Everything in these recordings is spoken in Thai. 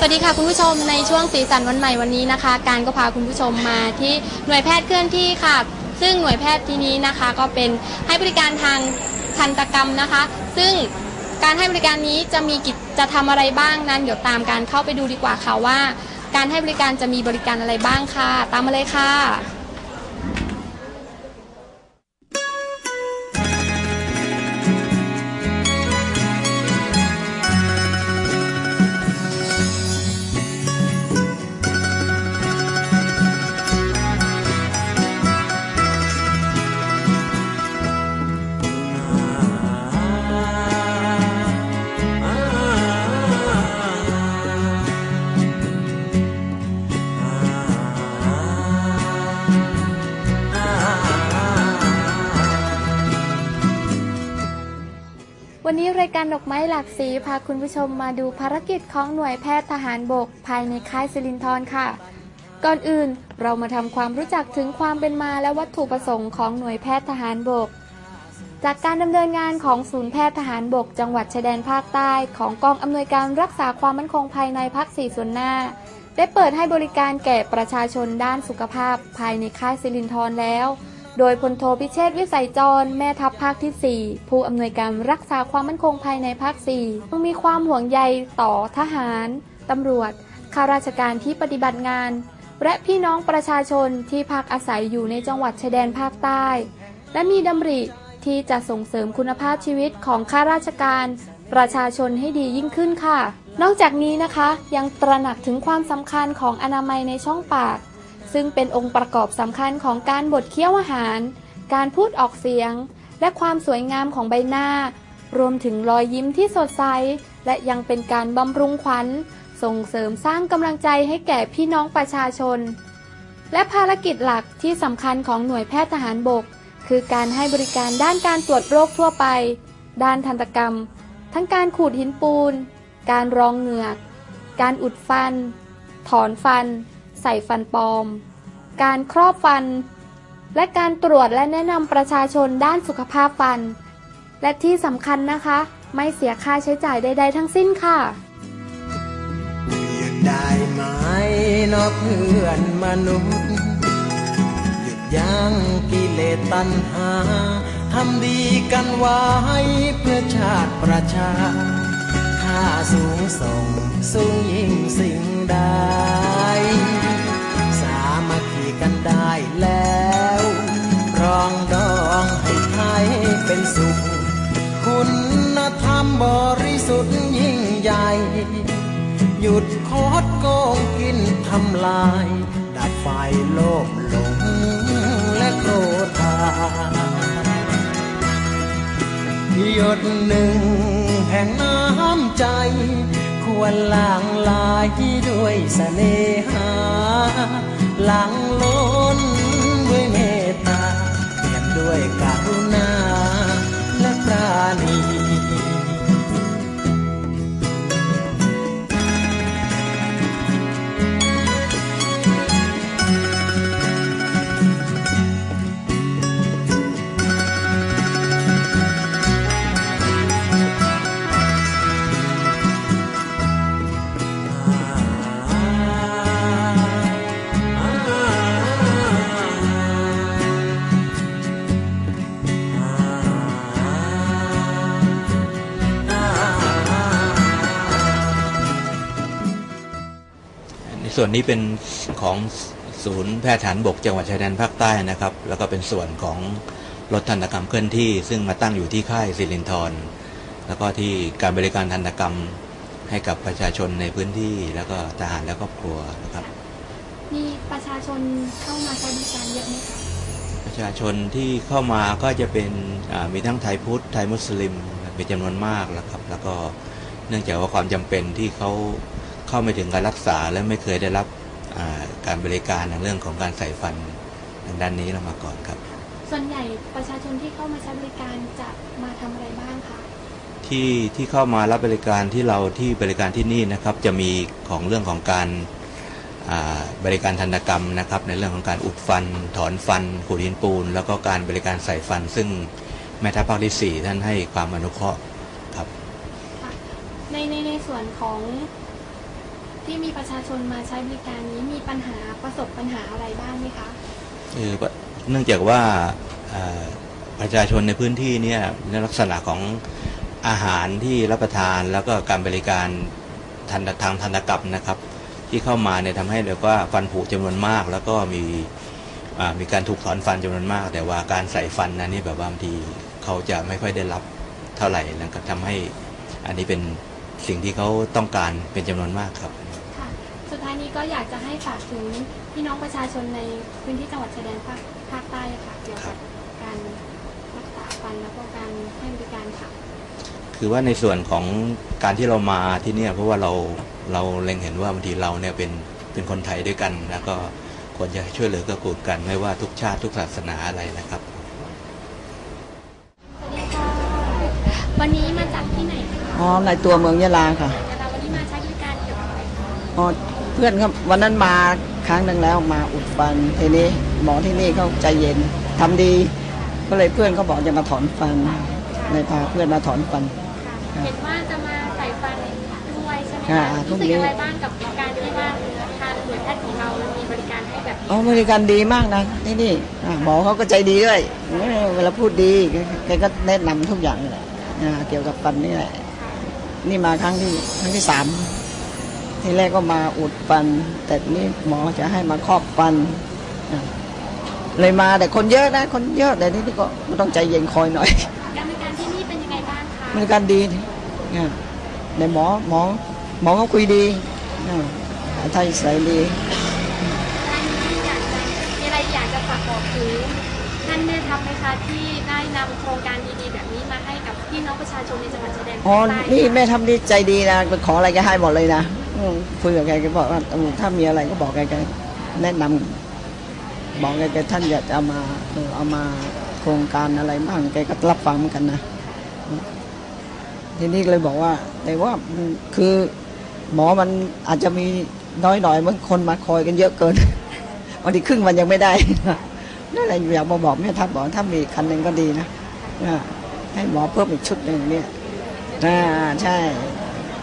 สวัสดีค่ะคุณผู้ชมในช่วงสีสันวันใหม่วันนี้นะคะ การก็พาคุณผู้ชมมาที่หน่วยแพทย์เคลื่อนที่ค่ะ ซึ่งหน่วยแพทย์ที่นี้นะคะ ก็เป็นให้บริการทางทันตกรรมนะคะ ซึ่งการให้บริการนี้จะมีกิจจะทำอะไรบ้างนั้น เดี๋ยวตามการเข้าไปดูดีกว่าค่ะว่า การให้บริการจะมีบริการอะไรบ้างค่ะ ตามมาเลยค่ะ นี้รายการดอกไม้หลากสีพาคุณผู้ชมมาดูภารกิจของหน่วยแพทย์ทหารบก ภายในค่ายสิรินทรค่ะ ก่อนอื่นเรามาทำความรู้จักถึงความเป็นมาและวัตถุประสงค์ของหน่วยแพทย์ทหารบก จากการดำเนินงานของศูนย์แพทย์ทหารบก จังหวัดชายแดนภาคใต้ของกองอำนวยการรักษาความมั่นคงภายในภาค4ส่วนหน้า ได้เปิดให้บริการแก่ประชาชนด้านสุขภาพ ภายในค่ายสิรินทรแล้ว โดยพลโทพิเชษวิสัยจร แม่ทัพภาคที่ 4 ผู้อำนวยการรักษาความมั่นคงภายในภาค4ต้องมีความห่วงใยต่อทหาร ตำรวจ ข้าราชการที่ปฏิบัติงาน และพี่น้องประชาชนที่พักอาศัยอยู่ในจังหวัดชายแดนภาคใต้ และมีดำริที่จะส่งเสริมคุณภาพชีวิตของข้าราชการ ประชาชนให้ดียิ่งขึ้นค่ะ นอกจากนี้นะคะ ยังตระหนักถึงความสำคัญของอนามัยในช่องปาก ซึ่งเป็นองค์ประกอบสำคัญของการบดเคี้ยวอาหาร การพูดออกเสียง และความสวยงามของใบหน้า รวมถึงรอยยิ้มที่สดใส และยังเป็นการบำรุงขวัญ ส่งเสริมสร้างกำลังใจให้แก่พี่น้องประชาชน และภารกิจหลักที่สำคัญของหน่วยแพทย์ทหารบก คือการให้บริการด้านการตรวจโรคทั่วไป ด้านทันตกรรม ทั้งการขูดหินปูน การรองเหงือก การอุดฟัน ถอนฟัน ใส่ฟันปลอม การครอบฟัน และการตรวจและแนะนำประชาชนด้านสุขภาพฟัน และที่สำคัญนะคะ ไม่เสียค่าใช้จ่ายใดๆทั้งสิ้นค่ะได้ไหมนอเพื่อนมนุษย์หยุดยั้งกิเลสตัณหาทำดีกันไว้เพื่อชาติประชาค่าสูงส่งสูงยิ่งสิ่ง ใดสามัคคีกันได้แล้ว รองดองให้ไทยเป็นสุข คุณธรรมบริสุทธิ์ยิ่งใหญ่ หยุดโคดโกงกินทำลาย ดับไฟโลภหลงและโกรธาหยดหนึ่งแห่งน้ำใจ วนหลางลายด้วยเสน่หา หลังล้นด้วยเมตตาเปลี่ยนด้วยกรุณาและปราณี ส่วนนี้เป็นของศูนย์แพทย์ฐานบกจังหวัดชายแดนภาคใต้นะครับ แล้วก็เป็นส่วนของรถทันตกรรมเคลื่อนที่ ซึ่งมาตั้งอยู่ที่ค่ายสิรินทรแล้วก็ที่การบริการทันตกรรมให้กับประชาชนในพื้นที่แล้วก็ทหารและครอบครัวนะครับ มีประชาชนเข้ามาใช้บริการเยอะไหมคะประชาชนที่เข้ามาก็จะเป็นอ่ามีทั้งไทยพุทธไทยมุสลิมเป็นจำนวนมากแล้วครับ แล้วก็เนื่องจากว่าความจำเป็นที่เขา เข้าไม่ถึงการรักษาและไม่เคยได้รับอ่าการบริการในเรื่องของการใส่ฟันทางด้านนี้เรามาก่อนครับ ส่วนใหญ่ประชาชนที่เข้ามาใช้บริการจะมาทำอะไรบ้างคะที่ที่เข้ามารับบริการที่เราที่บริการที่นี่นะครับ จะมีของเรื่องของการอ่าบริการทันตกรรมนะครับ ในเรื่องของการอุดฟัน ถอนฟันขูดหินปูน แล้วก็การบริการใส่ฟัน ซึ่งแม่ทัพภาคที่ 4 ท่านให้ความอนุเคราะห์ครับในในในส่วนของ ที่มีประชาชนมาใช้บริการนี้มีปัญหาประสบปัญหาอะไรบ้างไหมคะคือเนื่องจากว่าประชาชนในพื้นที่เนี่ยในลักษณะของอาหารที่รับประทานแล้วก็การบริการทันทางทันตกรรมนะครับ ที่เข้ามาเนี่ยทำให้เรียกว่าฟันผุจำนวนมาก แล้วก็มีมีการถูกถอนฟันจำนวนมาก แต่ว่าการใส่ฟันนั้นนี่แบบบางทีเขาจะไม่ค่อยได้รับเท่าไหร่แล้วก็ทำให้อันนี้เป็นสิ่งที่เขาต้องการเป็นจำนวนมากครับ นี้ก็อยากจะให้ฝากถึงพี่น้องประชาชนในพื้นที่จังหวัดชายแดนภาคภาคใต้ค่ะเกี่ยวกับการรักษาฟันแล้วก็การให้บริการค่ะ คือว่าในส่วนของการที่เรามาที่เนี่ยเพราะว่าเราเราเล็งเห็นว่าบางทีเราเนี่ยเป็นเป็นคนไทยด้วยกัน แล้วก็ควรจะช่วยเหลือเกื้อกูลกันไม่ว่าทุกชาติทุกศาสนาอะไรนะครับสวัสดีค่ะวันนี้มาจากที่ไหนคะอ๋อในตัวเมืองยะลาค่ะเดี๋ยวเราวันนี้มาใช้บริการเกี่ยวกับอะไรคะ อ๋อเพื่อนครับวันนั้นมาครั้งหนึ่งแล้วมาอุดฟันทีนี้หมอที่นี่เขาใจเย็นทำดี ก็เลยเพื่อนเขาบอกจะมาถอนฟันเลยพาเพื่อนมาถอนฟันค่ะเห็นว่าจะมาใส่ฟันด้วยใช่ไหมค่ะคะพรุ่รู้งสึกนี้อย่างไรบ้างกับการที่ว่าทางหน่วยแพทย์ของเรามีบริการให้แบบนี้อ๋อบริการดีมากนะที่นี่อ่าหมอเขาก็ใจดีด้วยเวลาพูดดีแกก็แนะนำทุกอย่างเลยอ่าเกี่ยวกับฟันนี่แหละนี่มาครั้งที่ครั้งที่สาม ทีแรกก็มาอุดฟัน แต่นี่หมอจะให้มาครอบฟันอะเลยมาแต่คนเยอะนะ คนเยอะแต่นี่ก็ไม่ต้องใจเย็นคอยหน่อยการบริการที่นี่เป็นยังไงบ้างคะบริการดีอะแต่หมอหมอหมอเขาคุยดีอะไทยใส่ดีท่านที่อยากจะมีอะไรอยากจะฝากบอกถึงท่านแม่ทัพไหมคะที่ได้นำโครงการดีๆแบบนี้มาให้กับพี่น้องประชาชนในจังหวัดชายแดนภาคอ๋อใต้นี่แม่ทำดีใจดีนะไปขออะไรแกให้หมดเลยนะอืม คุยกับแกแกบอกว่าถ้ามีอะไรก็บอกแกแกแนะนำบอกแกแกท่านอยากจะเอามาเอามาโครงการอะไรบ้างแกก็รับฟังเหมือนกันนะทีนี้เลยบอกว่า แต่ว่าคือหมอมันอาจจะมีน้อยหน่อยบางคนมาคอยกันเยอะเกินบางทีครึ่งวันยังไม่ได้นั่นแหละอยากมาบอกแม่ทัพบอกถ้ามีคันหนึ่งก็ดีนะให้หมอเพิ่มอีกชุดหนึ่งเนี่ยอ่าใช่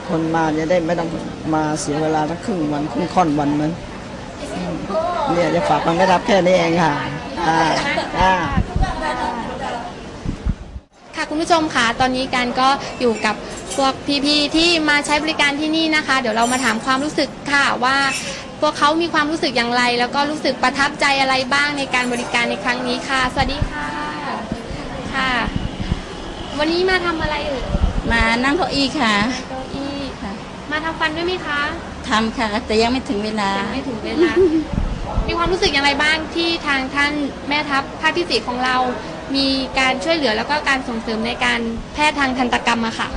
คนมาจะได้ไม่ต้องมาเสียเวลาทั้งครึ่งวันครึ่งค่อนวันมันอืมเนี่ยจะฝากมันไม่รับแค่นี้เองค่ะอ่าอ่าค่ะคุณผู้ชมค่ะตอนนี้การก็อยู่กับพวกพี่ๆที่มาใช้บริการที่นี่นะคะ เดี๋ยวเรามาถามความรู้สึกค่ะว่า พวกเขามีความรู้สึกอย่างไร แล้วก็รู้สึกประทับใจอะไรบ้างในการบริการในครั้งนี้ค่ะ สวัสดีค่ะค่ะ วันนี้มาทำอะไรเอ่ยมานั่งเก้าอี้ค่ะเก้าอี้ค่ะ มาทำฟันด้วยไหมคะทำค่ะ แต่ยังไม่ถึงเวลา ยังไม่ถึงเวลา มีความรู้สึกอย่างไรบ้างที่ทางท่านแม่ทัพภาคที่สี่ของเรา มีการช่วยเหลือแล้วก็การส่งเสริมในการแพทย์ทางทันตกรรมอะค่ะ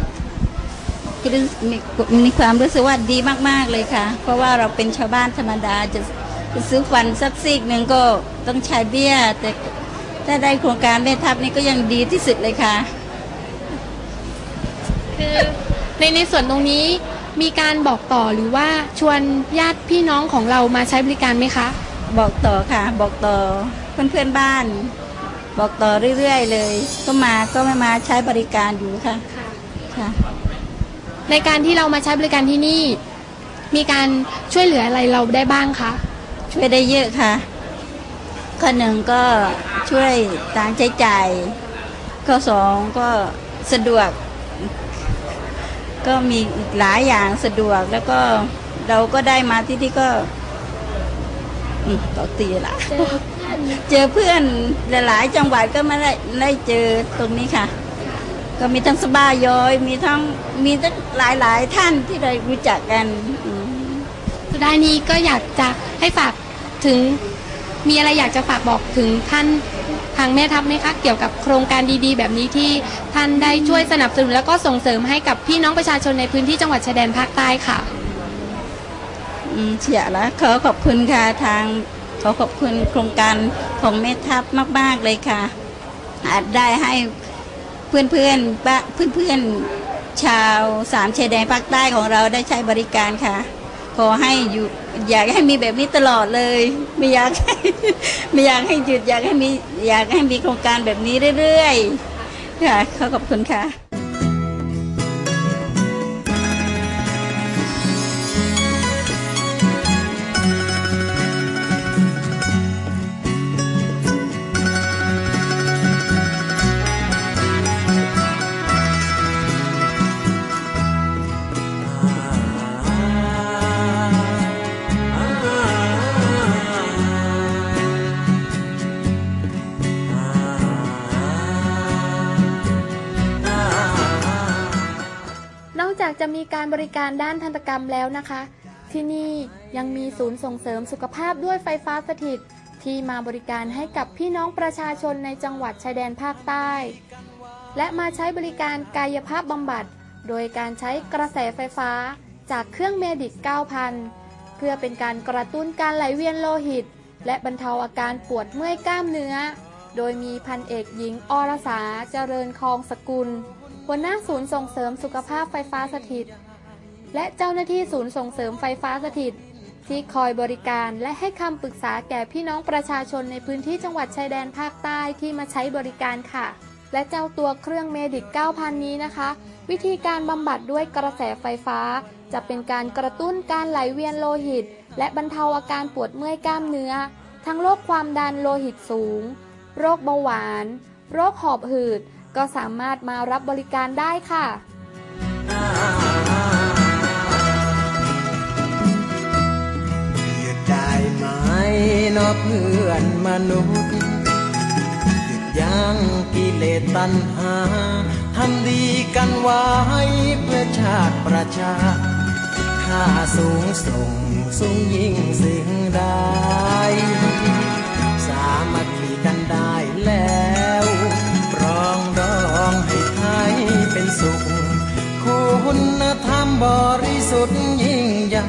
คือมีมีความรู้สึกว่าดีมาก ๆ เลยค่ะ เพราะว่าเราเป็นชาวบ้านธรรมดาจะจะซื้อฟันสักซีกหนึ่งก็ต้องใช้เบี้ย แต่ถ้าได้โครงการแม่ทัพนี่ก็ยังดีที่สุดเลยค่ะ คือในในส่วนตรงนี้ มีการบอกต่อหรือว่าชวนญาติพี่น้องของเรามาใช้บริการไหมคะ บอกต่อค่ะ บอกต่อเพื่อนเพื่อนๆบ้าน บอกต่อเรื่อยๆ เลย ก็มาก็ไม่มาใช้บริการอยู่ค่ะค่ะ ในการที่เรามาใช้บริการที่นี่ มีการช่วยเหลืออะไรเราได้บ้างคะช่วยได้เยอะค่ะข้อหนึ่งก็ช่วยต่างใช้จ่ายข้อสองก็สะดวก ก็มีอีกหลายอย่างสะดวกแล้วก็เราก็ได้มาที่ที่ก็อืมต่อตีละเจอเพื่อนหลายๆจังหวัดก็มาได้ได้เจอตรงนี้ค่ะ ก็มีทั้งสบายย้อย มีทั้งมีทั้งหลายๆท่านที่เรารู้จักกันอืมสุดท้ายนี้ก็อยากจะให้ฝากถึงมีอะไรอยากจะฝากบอกถึงท่าน ทางแม่ทัพไหมคะเกี่ยวกับโครงการดีๆ แบบนี้ที่ท่านได้ช่วยสนับสนุนแล้วก็ส่งเสริมให้กับพี่น้องประชาชนในพื้นที่จังหวัดชายแดนภาคใต้ค่ะอืมเสียแล้วขอขอบคุณค่ะทางขอขอบคุณโครงการของแม่ทัพมาก ๆเลยค่ะ อาจได้ให้เพื่อนเพื่อนๆบ้าเพื่อนเพื่อนๆชาวสามชายแดนภาคใต้ของเราได้ใช้บริการค่ะ ขอให้อยู่ อยากให้มีแบบนี้ตลอดเลย ไม่อยากไม่อยากให้หยุดอยากให้มีอยากให้มีโครงการแบบนี้เรื่อยๆค่ะขอขอบคุณค่ะ การบริการด้านทันตกรรมแล้วนะคะ ที่นี่ยังมีศูนย์ส่งเสริมสุขภาพด้วยไฟฟ้าสถิต ที่มาบริการให้กับพี่น้องประชาชนในจังหวัดชายแดนภาคใต้ และมาใช้บริการกายภาพบำบัด โดยการใช้กระแสไฟฟ้าจากเครื่องเมดิก 9,000 เพื่อเป็นการกระตุ้นการไหลเวียนโลหิต และบรรเทาอาการปวดเมื่อยกล้ามเนื้อ โดยมีพันเอกหญิงอรสาเจริญคองสกุลหัวหน้าศูนย์ส่งเสริมสุขภาพไฟฟ้าสถิต และเจ้าหน้าที่ศูนย์ส่งเสริมไฟฟ้าสถิต ที่คอยบริการและให้คำปรึกษาแก่พี่น้องประชาชนในพื้นที่จังหวัดชายแดนภาคใต้ที่มาใช้บริการค่ะ และเจ้าตัวเครื่องเมดิก9,000 นี้นะคะ วิธีการบำบัดด้วยกระแสไฟฟ้า จะเป็นการกระตุ้นการไหลเวียนโลหิต และบรรเทาอาการปวดเมื่อยกล้ามเนื้อ ทั้งโรคความดันโลหิตสูง โรคเบาหวาน โรคหอบหืด ก็สามารถมารับบริการได้ค่ะ นอเพื่อนมนุษย์หยุดยั้งกิเลสตัณหาทำดีกันไว้เพื่อชาติประชาค่าสูงส่งสูงยิ่งสิ่งใดสามัคคีกันได้แล้วรองดองให้ไทยเป็นสุข คุณธรรมบริสุทธิ์ยิ่งใหญ่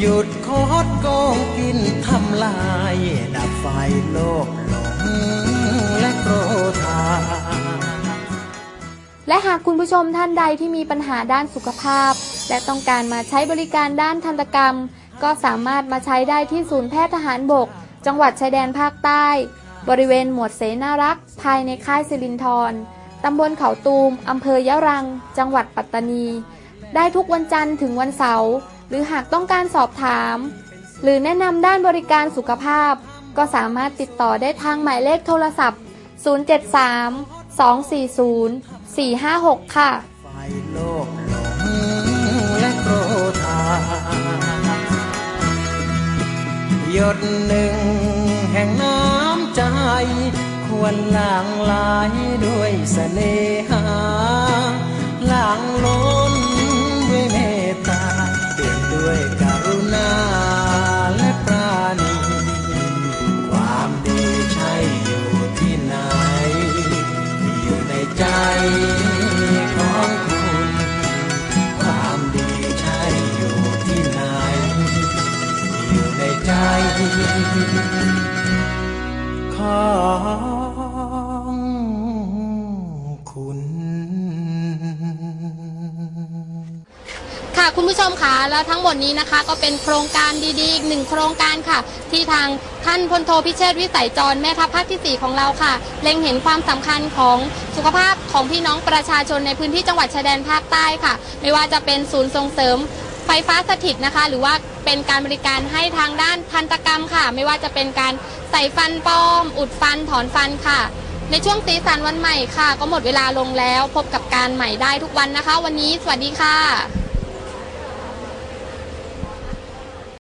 หยุดคดโกงกินทำลาย ดับไฟโลกหลงและโกรธาและหากคุณผู้ชมท่านใดที่มีปัญหาด้านสุขภาพ และต้องการมาใช้บริการด้านทันตกรรม ก็สามารถมาใช้ได้ที่ศูนย์แพทย์ทหารบก จังหวัดชายแดนภาคใต้ บริเวณหมวดเสนารักษ์ ภายในค่ายสิรินทรตำบลเขาตูม อำเภอยะรัง จังหวัดปัตตานี ได้ทุกวันจันทร์ถึงวันเสาร์ หรือหากต้องการสอบถาม หรือแนะนำด้านบริการสุขภาพ ก็สามารถติดต่อได้ทางหมายเลขโทรศัพท์ 073 240 456 ค่ะโลกหลงและโกรธาหยดหนึ่งแห่งน้ำใจ ควรหลางไหลด้วยเสน่หาหลางล้น ใจของคุณ ความดีใช่อยู่ที่ไหน อยู่ในใจ ขอ คุณผู้ชมคะแล้วทั้งหมดนี้นะคะ ก็เป็นโครงการดีๆอีกหนึ่งโครงการค่ะ ที่ทางท่านพลโทพิเชษวิสัยจรแม่ทัพภาคที่ 4 ของเราค่ะ เล็งเห็นความสำคัญของสุขภาพของพี่น้องประชาชนในพื้นที่จังหวัดชายแดนภาคใต้ค่ะ ไม่ว่าจะเป็นศูนย์ส่งเสริมไฟฟ้าสถิตนะคะ หรือว่าเป็นการบริการให้ทางด้านทันตกรรมค่ะ ไม่ว่าจะเป็นการใส่ฟันปลอม อุดฟันถอนฟันค่ะ ในช่วงสีสันวันใหม่ค่ะ ก็หมดเวลาลงแล้ว พบกับการใหม่ได้ทุกวันนะคะ วันนี้สวัสดีค่ะ